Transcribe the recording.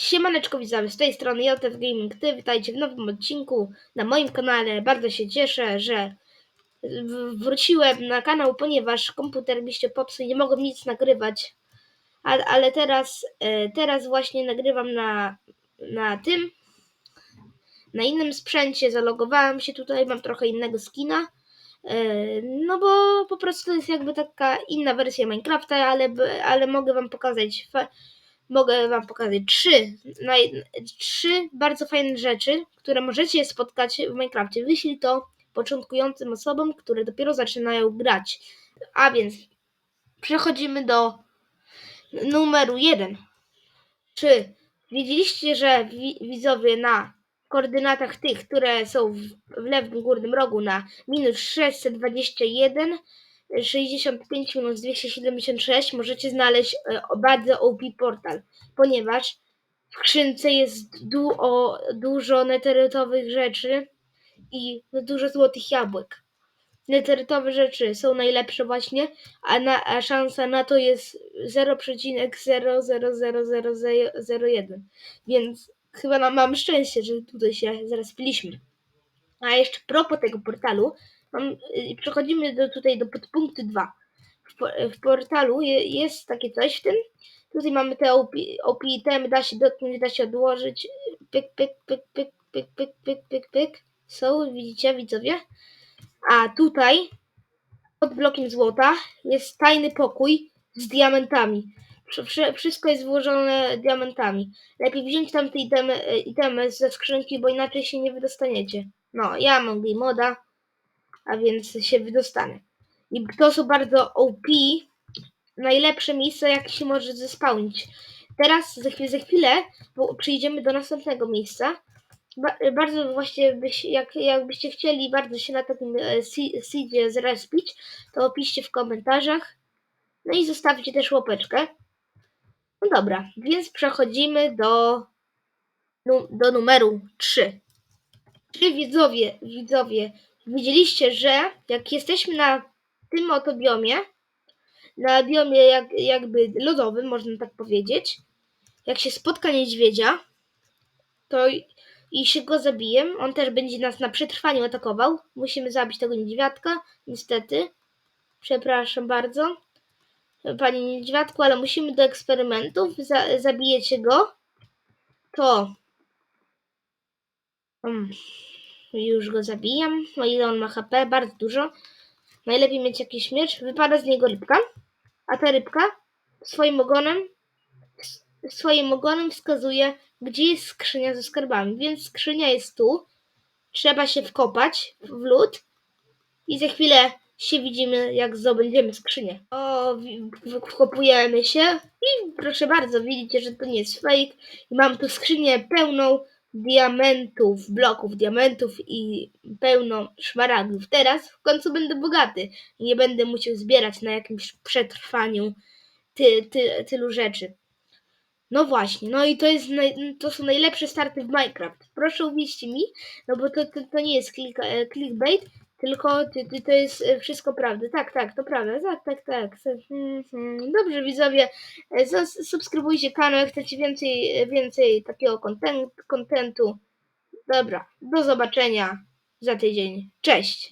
Siemaneczko widzowie, z tej strony JF Gaming Ty, witajcie w nowym odcinku na moim kanale. Bardzo się cieszę, że wróciłem na kanał, ponieważ komputer mi się popsuł i nie mogłem nic nagrywać. Ale, ale teraz, e, teraz właśnie nagrywam na, na tym, na innym sprzęcie. Zalogowałem się tutaj, mam trochę innego skina. E, No bo po prostu to jest jakby taka inna wersja Minecrafta, ale, ale mogę wam pokazać mogę Wam pokazać trzy, naj, trzy bardzo fajne rzeczy, które możecie spotkać w Minecrafcie. Wyślij to początkującym osobom, które dopiero zaczynają grać. A więc przechodzimy do numeru jeden. Czy wiedzieliście, że wi- widzowie na koordynatach tych, które są w, w lewym górnym rogu na minus 621 65 minus 276 możecie znaleźć e, bardzo OP portal, ponieważ w skrzynce jest du- o, dużo neterytowych rzeczy i dużo złotych jabłek. Neterytowe rzeczy są najlepsze właśnie, a, na, a szansa na to jest 0,000001, więc chyba mam szczęście, że tutaj się zaraz piliśmy. A jeszcze propos tego portalu, y, przechodzimy do, tutaj do podpunktu 2. W, w portalu je, jest takie coś w tym. Tutaj mamy te OP, OP itemy, da się dotknąć, da się odłożyć. Pyk, pyk, pyk, pyk, pyk, pyk, pyk, pyk, pyk. Są, widzicie, widzowie? A tutaj pod blokiem złota jest tajny pokój z diamentami. Wsz- wsz- Wszystko jest włożone diamentami. Lepiej wziąć tam te itemy, e, itemy ze skrzynki, bo inaczej się nie wydostaniecie. No, ja mam moda, a więc się wydostanę. I to są bardzo OP, najlepsze miejsca, jak się może zespałnić. Teraz za chwilę, za chwilę przyjdziemy do następnego miejsca. Ba- bardzo właśnie, byś, jak, jakbyście chcieli bardzo się na takim e, se- seedzie zrespić, to opiszcie w komentarzach. No i zostawcie też łapeczkę. No dobra, więc przechodzimy do, do numeru 3. Czy widzowie, widzowie, widzieliście, że jak jesteśmy na tym oto biomie, na biomie jak, jakby lodowym, można tak powiedzieć, jak się spotka niedźwiedzia, to i- się go zabije, on też będzie nas na przetrwaniu atakował. Musimy zabić tego niedźwiadka, niestety. Przepraszam bardzo, panie niedźwiadku, ale musimy do eksperymentów. Za, zabijecie go, to Mm, już go zabijam. O ile on ma HP? Bardzo dużo. Najlepiej mieć jakiś miecz. Wypada z niego rybka. A ta rybka swoim ogonem swoim ogonem wskazuje, gdzie jest skrzynia ze skarbami. Więc skrzynia jest tu. Trzeba się wkopać w lód i za chwilę się widzimy, jak zdobędziemy skrzynię. O, wkopujemy się i proszę bardzo, widzicie, że to nie jest fake. I mam tu skrzynię pełną diamentów, bloków diamentów i pełno szmaragdów. Teraz w końcu będę bogaty i nie będę musiał zbierać na jakimś przetrwaniu ty, ty, tylu rzeczy. No właśnie, no i to jest naj, to są najlepsze starty w Minecraft. Proszę uwierzcie mi, no bo to, to, to nie jest click, e, clickbait, tylko ty, ty, to jest e, wszystko prawda. Tak, tak, to prawda. Tak, tak, tak. Mhm. Dobrze, widzowie, e, subskrybujcie kanał, jak chcecie więcej, e, więcej takiego konten- kontentu. Dobra, do zobaczenia za tydzień. Cześć!